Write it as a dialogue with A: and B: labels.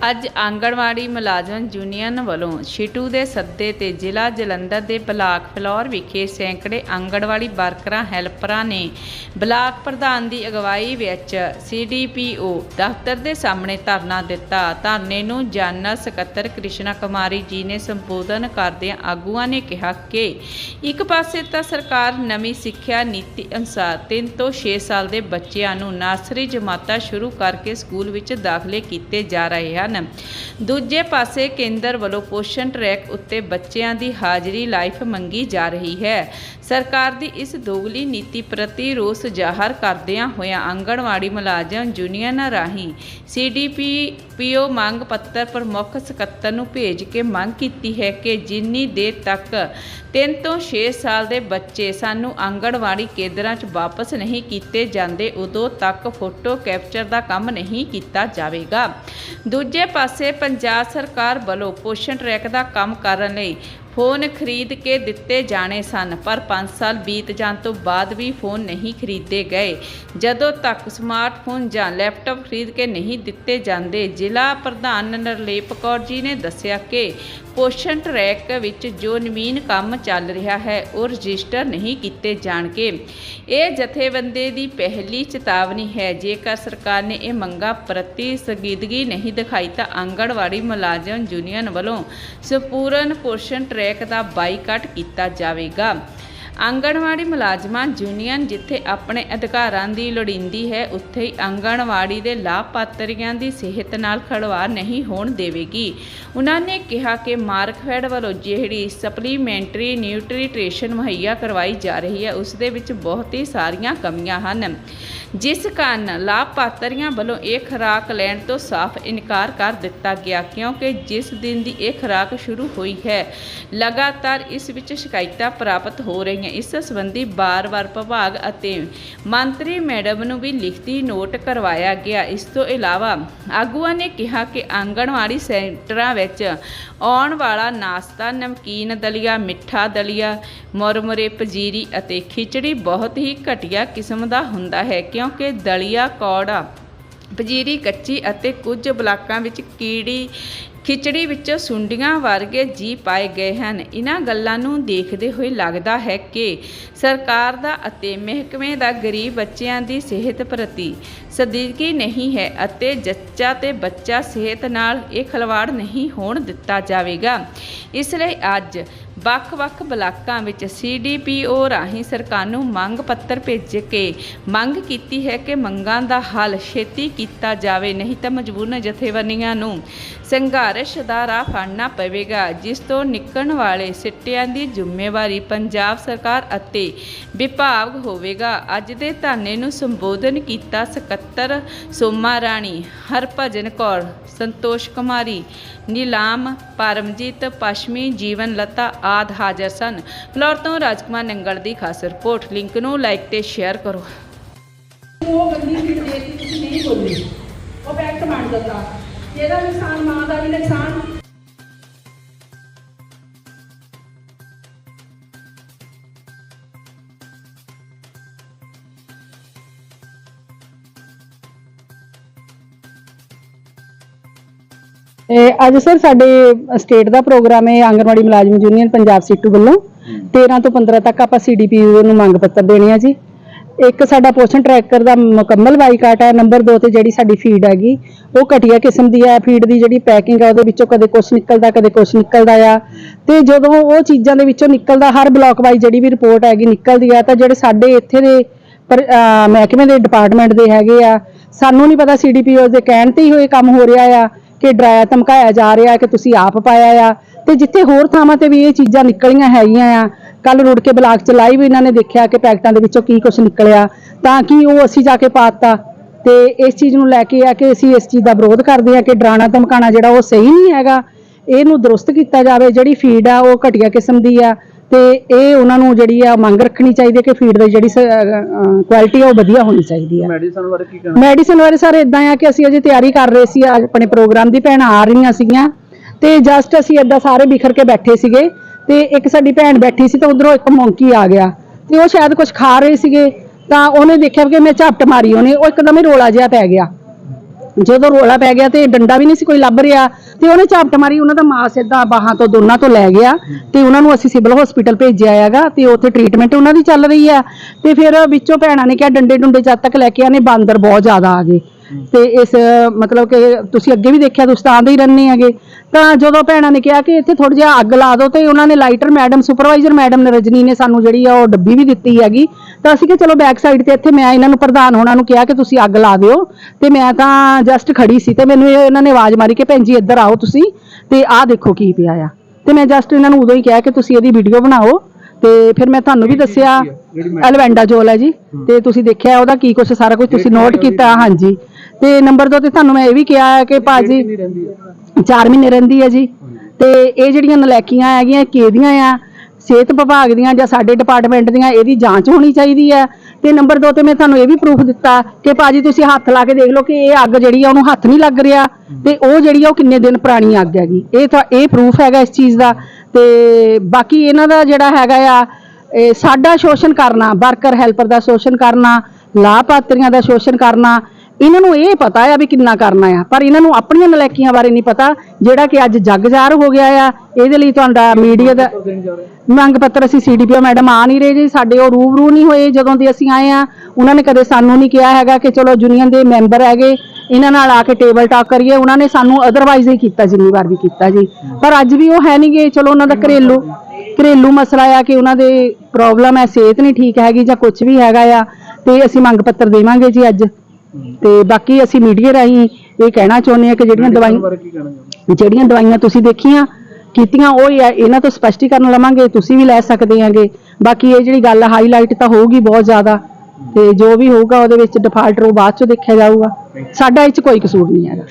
A: ਅੱਜ ਆਂਗਣਵਾੜੀ ਮੁਲਾਜ਼ਮ ਯੂਨੀਅਨ ਵੱਲੋਂ ਛਿਟੂ ਦੇ ਸੱਦੇ ਤੇ ਜ਼ਿਲ੍ਹਾ ਜਲੰਧਰ ਦੇ ਬਲਾਕ ਫਲੌਰ ਵਿਖੇ ਸੈਂਕੜੇ ਆਂਗਣਵਾੜੀ ਵਰਕਰਾਂ, ਹੈਲਪਰਾਂ ਨੇ ਬਲਾਕ ਪ੍ਰਧਾਨ ਦੀ ਅਗਵਾਈ ਵਿੱਚ ਸੀਡੀਪੀਓ ਦਫ਼ਤਰ ਦੇ ਸਾਹਮਣੇ ਧਰਨਾ ਦਿੱਤਾ। ਧਰਨੇ ਨੂੰ ਜਨਰਲ ਸਕੱਤਰ ਕ੍ਰਿਸ਼ਨਾ ਕੁਮਾਰੀ ਜੀ ਨੇ ਸੰਬੋਧਨ ਕਰਦਿਆਂ ਆਗੂਆਂ ਨੇ ਕਿਹਾ ਕਿ ਇੱਕ ਪਾਸੇ ਤਾਂ ਸਰਕਾਰ ਨਵੀਂ ਸਿੱਖਿਆ ਨੀਤੀ ਅਨੁਸਾਰ 3 ਤੋਂ 6 ਸਾਲ ਦੇ ਬੱਚਿਆਂ ਨੂੰ ਨਰਸਰੀ ਜਮਾਤਾਂ ਸ਼ੁਰੂ ਕਰਕੇ ਸਕੂਲ ਵਿੱਚ ਦਾਖਲੇ ਕੀਤੇ ਜਾ ਰਹੇ ਹਨ ਦੂਜੇ ਪਾਸੇ ਕੇਂਦਰ ਵੱਲੋਂ ਪੋਸ਼ਣ ਟਰੈਕ ਉੱਤੇ ਬੱਚਿਆਂ ਦੀ ਹਾਜ਼ਰੀ ਲਾਈਫ ਮੰਗੀ ਜਾ ਰਹੀ ਹੈ। ਸਰਕਾਰ ਦੀ ਇਸ ਦੋਗਲੀ ਨੀਤੀ ਪ੍ਰਤੀ ਰੋਸ ਜ਼ਾਹਰ ਕਰਦਿਆਂ ਹੋਇਆਂ ਆਂਗਣਵਾੜੀ ਮੁਲਾਜ਼ਮ ਯੂਨੀਅਨਾਂ ਰਾਹੀਂ ਸੀਡੀਪੀ ਪੀਓ ਮੰਗ ਪੱਤਰ ਪ੍ਰਮੁੱਖ ਸਕੱਤਰ ਨੂੰ ਭੇਜ ਕੇ ਮੰਗ ਕੀਤੀ ਹੈ ਕਿ ਜਿੰਨੀ ਦੇਰ ਤੱਕ 3 ਤੋਂ 6 ਸਾਲ ਦੇ ਬੱਚੇ ਸਾਨੂੰ ਆਂਗਣਵਾੜੀ ਕੇਂਦਰਾਂ 'ਚ ਵਾਪਸ ਨਹੀਂ ਕੀਤੇ ਜਾਂਦੇ, ਉਦੋਂ ਤੱਕ ਫੋਟੋ ਕੈਪਚਰ ਦਾ ਕੰਮ ਨਹੀਂ ਕੀਤਾ ਜਾਵੇਗਾ। ਦੂਜੇ ਦੂਜੇ ਪਾਸੇ ਪੰਜਾਬ ਸਰਕਾਰ ਵੱਲੋਂ ਪੋਸ਼ਣ ਟਰੈਕ ਦਾ ਕੰਮ ਕਰਨ ਲਈ ਫੋਨ ਖਰੀਦ ਕੇ ਦਿੱਤੇ ਜਾਣੇ ਸਨ, ਪਰ 5 ਸਾਲ ਬੀਤ ਜਾਣ ਤੋਂ ਬਾਅਦ ਵੀ ਫੋਨ ਨਹੀਂ ਖਰੀਦੇ ਗਏ। ਜਦੋਂ ਤੱਕ ਸਮਾਰਟਫੋਨ ਜਾਂ ਲੈਪਟਾਪ ਖਰੀਦ ਕੇ ਨਹੀਂ ਦਿੱਤੇ ਜਾਂਦੇ, ਜ਼ਿਲ੍ਹਾ ਪ੍ਰਧਾਨ ਨਰਲੇਪ ਕੌਰ ਜੀ ਨੇ ਦੱਸਿਆ ਕਿ ਪੋਸ਼ਣ ਟਰੈਕ ਵਿੱਚ ਜੋ ਨਵੀਨ ਕੰਮ ਚੱਲ ਰਿਹਾ ਹੈ, ਉਹ ਰਜਿਸਟਰ ਨਹੀਂ ਕੀਤੇ ਜਾਣਗੇ। ਇਹ ਜਥੇਬੰਦੀ ਦੀ ਪਹਿਲੀ ਚੇਤਾਵਨੀ ਹੈ। ਜੇਕਰ ਸਰਕਾਰ ਨੇ ਇਹ ਮੰਗਾਂ ਪ੍ਰਤੀ ਸੰਗੀਦਗੀ ਨਹੀਂ ਦਿਖਾਈ, ਤਾਂ ਆਂਗਣਵਾੜੀ ਮੁਲਾਜ਼ਮ ਯੂਨੀਅਨ ਵੱਲੋਂ ਸੰਪੂਰਨ ਪੋਸ਼ਣ ਟਰੈਕ ਦਾ ਬਾਈਕਾਟ ਕੀਤਾ ਜਾਵੇਗਾ। ਆਂਗਣਵਾੜੀ ਮੁਲਾਜ਼ਮਾਂ ਯੂਨੀਅਨ ਜਿੱਥੇ ਆਪਣੇ ਅਧਿਕਾਰਾਂ ਦੀ ਲੋੜੀਂਦੀ ਹੈ, ਉੱਥੇ ਹੀ ਆਂਗਣਵਾੜੀ ਦੇ ਲਾਭਪਾਤਰੀਆਂ ਦੀ ਸਿਹਤ ਨਾਲ ਖੜਵਾ ਨਹੀਂ ਹੋਣ ਦੇਵੇਗੀ। ਉਹਨਾਂ ਨੇ ਕਿਹਾ ਕਿ ਮਾਰਕਫੈਡ ਵੱਲੋਂ ਜਿਹੜੀ ਸਪਲੀਮੈਂਟਰੀ ਨਿਊਟ੍ਰੀਟ੍ਰੀਸ਼ਨ ਮੁਹੱਈਆ ਕਰਵਾਈ ਜਾ ਰਹੀ ਹੈ, ਉਸ ਦੇ ਵਿੱਚ ਬਹੁਤ ਹੀ ਸਾਰੀਆਂ ਕਮੀਆਂ ਹਨ। ਜਿਸ ਕਾਰਨ ਲਾਭਪਾਤਰੀਆਂ ਵੱਲੋਂ ਇਹ ਖੁਰਾਕ ਲੈਣ ਤੋਂ ਸਾਫ਼ ਇਨਕਾਰ ਕਰ ਦਿੱਤਾ ਗਿਆ, ਕਿਉਂਕਿ ਜਿਸ ਦਿਨ ਦੀ ਇਹ ਖੁਰਾਕ ਸ਼ੁਰੂ ਹੋਈ ਹੈ, ਲਗਾਤਾਰ ਇਸ ਵਿੱਚ ਸ਼ਿਕਾਇਤਾਂ ਪ੍ਰਾਪਤ ਹੋ ਰਹੀਆਂ ਇਸ ਸੰਬੰਧੀ ਬਾਰ-ਬਾਰ ਵਿਭਾਗ ਅਤੇ ਮੰਤਰੀ ਮੈਡਮ ਨੂੰ ਵੀ ਲਿਖਤੀ ਨੋਟ ਕਰਵਾਇਆ ਗਿਆ। ਇਸ ਤੋਂ ਇਲਾਵਾ ਆਗੂਆਂ ਨੇ ਕਿਹਾ ਕਿ ਆਂਗਣਵਾੜੀ ਸੈਂਟਰਾਂ ਵਿੱਚ ਆਉਣ ਵਾਲਾ ਨਾਸ਼ਤਾ, ਨਮਕੀਨ ਦਲੀਆ, ਮਿੱਠਾ ਦਲੀਆ, ਮੁਰਮੁਰੇ, ਪਜੀਰੀ ਅਤੇ ਖਿਚੜੀ ਬਹੁਤ ਹੀ ਘਟੀਆ ਕਿਸਮ ਦਾ ਹੁੰਦਾ ਹੈ ਕਿਉਂਕਿ ਦਲੀਆ, ਕੌੜਾ, ਪਜੀਰੀ, ਕੱਚੀ ਅਤੇ ਕੁਝ ਬਲਾਕਾਂ ਵਿੱਚ ਕੀੜੀ ਖਿਚੜੀ ਵਿੱਚ ਸੁੰਡੀਆਂ ਵਰਗੇ ਜੀ ਪਾਏ ਗਏ ਹਨ। ਇਹਨਾਂ ਗੱਲਾਂ ਨੂੰ ਦੇਖਦੇ ਹੋਏ ਲੱਗਦਾ ਹੈ ਕਿ ਸਰਕਾਰ ਦਾ ਅਤੇ ਮਹਿਕਮੇ ਦਾ ਗਰੀਬ ਬੱਚਿਆਂ ਦੀ ਸਿਹਤ ਪ੍ਰਤੀ ਸਦੀਕੀ ਨਹੀਂ ਹੈ ਅਤੇ ਜੱਚਾ ਤੇ ਬੱਚਾ ਸਿਹਤ ਨਾਲ ਇਹ ਖਲਵਾੜ ਨਹੀਂ ਹੋਣ ਦਿੱਤਾ ਜਾਵੇਗਾ। ਇਸ ਲਈ ਅੱਜ ਵੱਖ-ਵੱਖ ਬਲਾਕਾਂ ਵਿੱਚ ਸੀਡੀਪੀਓ ਰਾਹੀਂ ਸਰਕਾਰ ਨੂੰ ਮੰਗ ਪੱਤਰ ਭੇਜ ਕੇ ਮੰਗ ਕੀਤੀ ਹੈ ਕਿ ਮੰਗਾਂ ਦਾ ਹੱਲ ਛੇਤੀ ਕੀਤਾ ਜਾਵੇ, ਨਹੀਂ ਤਾਂ ਮਜਬੂਰਨ ਜਥੇਬੰਦੀਆਂ ਨੂੰ ਸੰਘਰਸ਼ ਦਾ ਰਾਹ ਫੜਨਾ ਪਵੇਗਾ, ਜਿਸ ਤੋਂ ਨਿਕਲਣ ਵਾਲੇ ਸਿੱਟਿਆਂ ਦੀ ਜ਼ਿੰਮੇਵਾਰੀ ਪੰਜਾਬ ਸਰਕਾਰ ਅਤੇ ਵਿਭਾਗ ਹੋਵੇਗਾ। ਅੱਜ ਦੇ ਧਰਨੇ ਨੂੰ ਸੰਬੋਧਨ ਕੀਤਾ ਸਕੱਤਰ ਸੋਮਾ ਰਾਣੀ, ਹਰਭਜਨ ਕੌਰ, ਸੰਤੋਸ਼ ਕੁਮਾਰੀ, ਨੀਲਾਮ, ਪਰਮਜੀਤ ਪਸ਼ਮੀ, ਜੀਵਨ ਲਤਾ ਆਦ ਹਾਜ਼ਰ ਸਨ। ਫਲੋਰ ਤੋਂ ਰਾਜਕੁਮਾਰ ਨੰਗਲ ਦੀ ਖਾਸ ਰਿਪੋਰਟ। ਲਿੰਕ ਨੂੰ ਲਾਈਕ ਤੇ ਸ਼ੇਅਰ ਕਰੋ।
B: ਉਹ ਗੰਦੀ ਫੀਡ ਦੇ ਤੁਸੀਂ ਨਹੀਂ ਬੋਲੀ। ਉਹ ਫੈਕਟ ਮੰਨ ਦਿੱਤਾ ਇਹਦਾ ਨੁਕਸਾਨ ਮਾਂ ਦਾ ਵੀ ਨੁਕਸਾਨ
C: ਅੱਜ ਸਰ ਸਾਡੇ ਸਟੇਟ ਦਾ ਪ੍ਰੋਗਰਾਮ ਹੈ ਆਂਗਨਵਾੜੀ ਮੁਲਾਜ਼ਮ ਯੂਨੀਅਨ ਪੰਜਾਬ ਸੀਟੂ ਵੱਲੋਂ। 13 ਤੋਂ 15 ਤੱਕ ਆਪਾਂ ਸੀਡੀਪੀਯੂ ਨੂੰ ਮੰਗ ਪੱਤਰ ਦੇਣੇ ਆ ਜੀ। ਇੱਕ ਸਾਡਾ ਪੋਸ਼ਣ ਟਰੈਕਰ ਦਾ ਮੁਕੰਮਲ ਬਾਈਕਾਟ ਹੈ ਨੰਬਰ 2 ਤੇ ਜਿਹੜੀ ਸਾਡੀ ਫੀਡ ਹੈਗੀ ਉਹ ਘਟੀਆ ਕਿਸਮ ਦੀ ਹੈ। ਫੀਡ ਦੀ ਜਿਹੜੀ ਪੈਕਿੰਗ ਹੈ ਉਹਦੇ ਵਿੱਚੋਂ ਕਦੇ ਕੁਝ ਨਿਕਲਦਾ ਕਦੇ ਕੁਝ ਨਿਕਲਦਾ ਆ। ਤੇ ਜਦੋਂ ਉਹ ਚੀਜ਼ਾਂ ਦੇ ਵਿੱਚੋਂ ਨਿਕਲਦਾ ਹਰ ਬਲਾਕ ਵਾਈਜ਼ ਜਿਹੜੀ ਵੀ ਰਿਪੋਰਟ ਹੈਗੀ ਨਿਕਲਦੀ ਆ ਤਾਂ ਜਿਹੜੇ ਸਾਡੇ ਇੱਥੇ ਦੇ ਪਰ ਮਹਿਕਮੇ ਦੇ ਡਿਪਾਰਟਮੈਂਟ ਦੇ ਹੈਗੇ ਆ ਸਾਨੂੰ ਨਹੀਂ ਪਤਾ ਸੀਡੀਪੀਓ ਦੇ ਕਹਿਣ ਤੇ ਹੀ ਹੋਏ ਕੰਮ ਹੋ ਰਿਹਾ ਆ। ਕਿ ਡਰਾਇਆ ਧਮਕਾਇਆ ਜਾ ਰਿਹਾ ਕਿ ਤੁਸੀਂ ਆਪ ਪਾਇਆ ਆ। ਤੇ ਜਿੱਥੇ ਹੋਰ ਥਾਵਾਂ ਤੇ ਵੀ ਇਹ ਚੀਜ਼ਾਂ ਨਿਕਲੀਆਂ ਹੈਗੀਆਂ ਆ ਕੱਲ ਰੁੜ ਕੇ ਬਲਾਕ ਚ ਵੀ ਇਹਨਾਂ ਨੇ ਦੇਖਿਆ ਕਿ ਪੈਕਟਾਂ ਦੇ ਵਿੱਚੋਂ ਕੀ ਕੁਝ ਨਿਕਲਿਆ, ਤਾਂ ਕਿ ਉਹ ਅਸੀਂ ਜਾ ਕੇ ਪਾਤਾ। ਤੇ ਇਸ ਚੀਜ਼ ਨੂੰ ਲੈ ਕੇ ਆ ਕਿ ਅਸੀਂ ਇਸ ਚੀਜ਼ ਦਾ ਵਿਰੋਧ ਕਰਦੇ ਆ ਕਿ ਡਰਾਣਾ ਧਮਕਾਣਾ ਜਿਹੜਾ ਉਹ ਸਹੀ ਨਹੀਂ ਹੈਗਾ, ਇਹਨੂੰ ਦਰੁਸਤ ਕੀਤਾ ਜਾਵੇ। ਜਿਹੜੀ ਫੀਡ ਆ ਉਹ ਘਟੀਆ ਕਿਸਮ ਦੀ ਆ। ਤੇ ਇਹ ਉਹਨਾਂ ਨੂੰ ਜਿਹੜੀ ਆ ਮੰਗ ਰੱਖਣੀ ਚਾਹੀਦੀ ਹੈ ਕਿ ਫੀਡ ਦੀ ਜਿਹੜੀ ਕੁਆਲਿਟੀ ਆ ਉਹ ਵਧੀਆ ਹੋਣੀ ਚਾਹੀਦੀ ਆ।
D: ਮੈਡੀਸਨ ਬਾਰੇ ਕੀ ਕਹਿਣਾ?
C: ਮੈਡੀਸਨ ਬਾਰੇ ਸਰ ਇਦਾਂ ਆ ਕਿ ਅਸੀਂ ਅਜੇ ਤਿਆਰੀ ਕਰ ਰਹੇ ਸੀ ਆਪਣੇ ਪ੍ਰੋਗਰਾਮ ਦੀ ਭੈਣਾਂ ਆ ਰਹੀਆਂ ਸੀਗੀਆਂ। ਤੇ ਜਸਟ ਅਸੀਂ ਏਦਾਂ ਸਾਰੇ ਬਿਖਰ ਕੇ ਬੈਠੇ ਸੀਗੇ। ਤੇ ਇੱਕ ਸਾਡੀ ਭੈਣ ਬੈਠੀ ਸੀ ਤੇ ਉਧਰੋਂ ਇੱਕ ਮੌਂਕੀ ਆ ਗਿਆ। ਤੇ ਉਹ ਸ਼ਾਇਦ ਕੁਝ ਖਾ ਰਹੇ ਸੀਗੇ ਤਾਂ ਉਹਨੇ ਦੇਖਿਆ ਕਿ ਮੈਂ ਝਪਟ ਮਾਰੀ ਉਹਨੇ ਉਹ ਇੱਕਦਮ ਹੀ ਰੋਲਾ ਜਿਹਾ ਪੈ ਗਿਆ। ਜਦੋਂ ਰੋਲਾ ਪੈ ਗਿਆ ਤੇ ਡੰਡਾ ਵੀ ਨਹੀਂ ਸੀ ਕੋਈ ਲੱਭ ਰਿਹਾ ਤੇ ਉਹਨੇ ਝਾਪਟ ਮਾਰੀ, ਉਹਨਾਂ ਦਾ ਮਾਸ ਏਦਾਂ ਬਾਹਾਂ ਤੋਂ, ਦੋਨਾਂ ਤੋਂ ਲੈ ਗਿਆ ਤੇ ਉਹਨਾਂ ਨੂੰ ਅਸੀਂ ਸਿਵਲ ਹਸਪੀਟਲ ਭੇਜਿਆ ਹੈਗਾ ਤੇ ਉੱਥੇ ਟ੍ਰੀਟਮੈਂਟ ਉਹਨਾਂ ਦੀ ਚੱਲ ਰਹੀ ਹੈ ਤੇ ਫਿਰ ਵਿੱਚੋਂ ਭੈਣਾਂ ਨੇ ਕਿਹਾ ਡੰਡੇ ਡੁੰਡੇ ਜਦ ਤੱਕ ਲੈ ਕੇ ਆਨੇ ਬਾਂਦਰ ਬਹੁਤ ਜ਼ਿਆਦਾ ਆ ਗਏ। ਤੇ ਇਸ, ਮਤਲਬ ਕਿ ਤੁਸੀਂ ਅੱਗੇ ਵੀ ਦੇਖਿਆ, ਤੁਸੀਂ ਤਾਂ ਆਂਦੇ ਹੀ ਰਹਿੰਦੇ ਹੈਗੇ। ਤਾਂ ਜਦੋਂ ਭੈਣਾਂ ਨੇ ਕਿਹਾ ਕਿ ਇੱਥੇ ਥੋੜਾ ਜਿਹਾ ਅੱਗ ਲਾ ਦਿਓ, ਤੇ ਉਹਨਾਂ ਨੇ ਲਾਈਟਰ ਮੈਡਮ, ਸੁਪਰਵਾਈਜ਼ਰ ਮੈਡਮ ਨੇ ਰਜਨੀ ਨੇ ਸਾਨੂੰ ਜਿਹੜੀ ਆ ਉਹ ਡੱਬੀ ਵੀ ਦਿੱਤੀ ਹੈਗੀ। ਤਾਂ ਅਸੀਂ ਕਿ ਚਲੋ ਬੈਕ ਸਾਈਡ ਤੇ ਇੱਥੇ ਮੈਂ ਇਹਨਾਂ ਨੂੰ ਪ੍ਰਧਾਨ ਹੋਣਾ ਨੂੰ ਕਿਹਾ ਕਿ ਤੁਸੀਂ ਅੱਗ ਲਾ ਦਿਓ। ਤੇ ਮੈਂ ਤਾਂ ਜਸਟ ਖੜੀ ਸੀ ਤੇ ਮੈਨੂੰ ਇਹਨਾਂ ਨੇ ਆਵਾਜ਼ ਮਾਰੀ ਕਿ ਭੈਣ ਜੀ ਇੱਧਰ ਆਓ ਤੁਸੀਂ, ਤੇ ਆਹ ਦੇਖੋ ਕੀ ਪਿਆ ਆ। ਤੇ ਮੈਂ ਜਸਟ ਇਹਨਾਂ ਨੂੰ ਉਦੋਂ ਹੀ ਕਿਹਾ ਕਿ ਤੁਸੀਂ ਇਹਦੀ ਵੀਡੀਓ ਬਣਾਓ। ਤੇ ਫਿਰ ਮੈਂ ਤੁਹਾਨੂੰ ਵੀ ਦੱਸਿਆ ਐਲਵੈਂਡਾ ਜੋਲ ਹੈ ਜੀ। ਤੇ ਤੁਸੀਂ ਦੇਖਿਆ ਉਹਦਾ ਕੀ ਕੁਛ ਸਾਰਾ ਕੁਝ ਤੁਸੀਂ ਨੋਟ ਕੀਤਾ ਹਾਂਜੀ। ਤੇ ਨੰਬਰ 2 ਤੇ ਤੁਹਾਨੂੰ ਮੈਂ ਇਹ ਵੀ ਕਿਹਾ ਹੈ ਕਿ ਭਾਜੀ 4 ਮਹੀਨੇ ਰਹਿੰਦੀ ਹੈ ਜੀ। ਤੇ ਇਹ ਜਿਹੜੀਆਂ ਨਲੈਕੀਆਂ ਹੈਗੀਆਂ ਇਹ ਕਿਹਦੀਆਂ ਆ? ਸਿਹਤ ਵਿਭਾਗ ਦੀਆਂ ਜਾਂ ਸਾਡੇ ਡਿਪਾਰਟਮੈਂਟ ਦੀਆਂ ਇਹਦੀ ਜਾਂਚ ਹੋਣੀ ਚਾਹੀਦੀ ਹੈ। ਤੇ ਨੰਬਰ 2 ਤੇ ਮੈਂ ਤੁਹਾਨੂੰ ਇਹ ਵੀ ਪ੍ਰੂਫ ਦਿੱਤਾ ਕਿ ਭਾਜੀ ਤੁਸੀਂ ਹੱਥ ਲਾ ਕੇ ਦੇਖ ਲਓ ਕਿ ਇਹ ਅੱਗ ਜਿਹੜੀ ਆ ਉਹਨੂੰ ਹੱਥ ਨਹੀਂ ਲੱਗ ਰਿਹਾ। ਤੇ ਉਹ ਜਿਹੜੀ ਆ ਉਹ ਕਿੰਨੇ ਦਿਨ ਪੁਰਾਣੀ ਅੱਗ ਹੈਗੀ। ਇਹ ਤਾਂ ਇਹ ਪ੍ਰੂਫ ਹੈਗਾ ਇਸ ਚੀਜ਼ ਦਾ। ਤੇ ਬਾਕੀ ਇਹਨਾਂ ਦਾ ਜਿਹੜਾ ਹੈਗਾ ਆ, ਇਹ ਸਾਡਾ ਸ਼ੋਸ਼ਣ ਕਰਨਾ, ਵਰਕਰ, ਹੈਲਪਰ ਦਾ ਸ਼ੋਸ਼ਣ ਕਰਨਾ, ਲਾਭਪਾਤਰੀਆਂ ਦਾ ਸ਼ੋਸ਼ਣ ਕਰਨਾ, ਇਹਨਾਂ ਨੂੰ ਇਹ ਪਤਾ ਆ ਵੀ ਕਿੰਨਾ ਕਰਨਾ ਆ। ਪਰ ਇਹਨਾਂ ਨੂੰ ਆਪਣੀਆਂ ਨਲੈਕੀਆਂ ਬਾਰੇ ਨਹੀਂ ਪਤਾ, ਜਿਹੜਾ ਕਿ ਅੱਜ ਜੱਗ ਹੋ ਗਿਆ ਆ, ਇਹਦੇ ਲਈ ਤੁਹਾਡਾ ਮੀਡੀਆ ਦਾ ਮੰਗ ਪੱਤਰ ਅਸੀਂ ਸੀਡੀਪੀਓ ਮੈਡਮ ਆ ਨਹੀਂ ਰਹੇ ਜੀ, ਸਾਡੇ ਉਹ ਰੂਬਰੂ ਨਹੀਂ ਹੋਏ ਜਦੋਂ ਦੇ ਅਸੀਂ ਆਏ ਆ। ਉਹਨਾਂ ਨੇ ਕਦੇ ਸਾਨੂੰ ਨਹੀਂ ਕਿਹਾ ਹੈਗਾ ਕਿ ਚਲੋ ਯੂਨੀਅਨ ਦੇ ਮੈਂਬਰ ਹੈਗੇ ਇਹਨਾਂ ਨਾਲ ਆ ਕੇ ਟੇਬਲ ਟਾਕ ਕਰੀਏ ਉਹਨਾਂ ਨੇ ਸਾਨੂੰ ਅਦਰਵਾਈਜ਼ ਹੀ ਕੀਤਾ ਜਿੰਨੀ ਵਾਰ ਵੀ ਕੀਤਾ ਜੀ। ਪਰ ਅੱਜ ਵੀ ਉਹ ਹੈ ਨਹੀਂਗੇ ਚਲੋ ਉਹਨਾਂ ਦਾ ਘਰੇਲੂ ਘਰੇਲੂ ਮਸਲਾ ਆ ਕਿ ਉਹਨਾਂ ਦੇ ਪ੍ਰੋਬਲਮ ਹੈ ਸਿਹਤ ਨਹੀਂ ਠੀਕ ਹੈਗੀ ਜਾਂ ਕੁਝ ਵੀ ਹੈਗਾ ਆ ਤੇ ਅਸੀਂ ਮੰਗ ਪੱਤਰ ਦੇਵਾਂਗੇ ਜੀ ਅੱਜ। ਤੇ ਬਾਕੀ ਅਸੀਂ ਮੀਡੀਆ ਰਾਹੀਂ ਇਹ ਕਹਿਣਾ ਚਾਹੁੰਦੇ ਆ ਕਿ ਜਿਹੜੀਆਂ ਦਵਾਈਆਂ ਜਿਹੜੀਆਂ ਦਵਾਈਆਂ ਤੁਸੀਂ ਦੇਖੀਆਂ ਕੀਤੀਆਂ ਉਹ ਇਹਨਾਂ ਤੋਂ ਸਪਸ਼ਟੀਕਰਨ ਲਵਾਂਗੇ ਤੁਸੀਂ ਵੀ ਲੈ ਸਕਦੇ ਆਂਗੇ ਬਾਕੀ ਇਹ ਜਿਹੜੀ ਗੱਲ ਹਾਈਲਾਈਟ ਤਾਂ ਹੋਊਗੀ ਬਹੁਤ ਜ਼ਿਆਦਾ। ਤੇ ਜੋ ਵੀ ਹੋਊਗਾ ਉਹਦੇ ਵਿੱਚ ਡਿਫਾਲਟਰ ਉਹ ਬਾਅਦ ਚੋਂ ਦੇਖਿਆ ਜਾਊਗਾ। ਸਾਡਾ ਇਹ ਚ ਕੋਈ ਕਸੂਰ ਨਹੀਂ ਹੈਗਾ।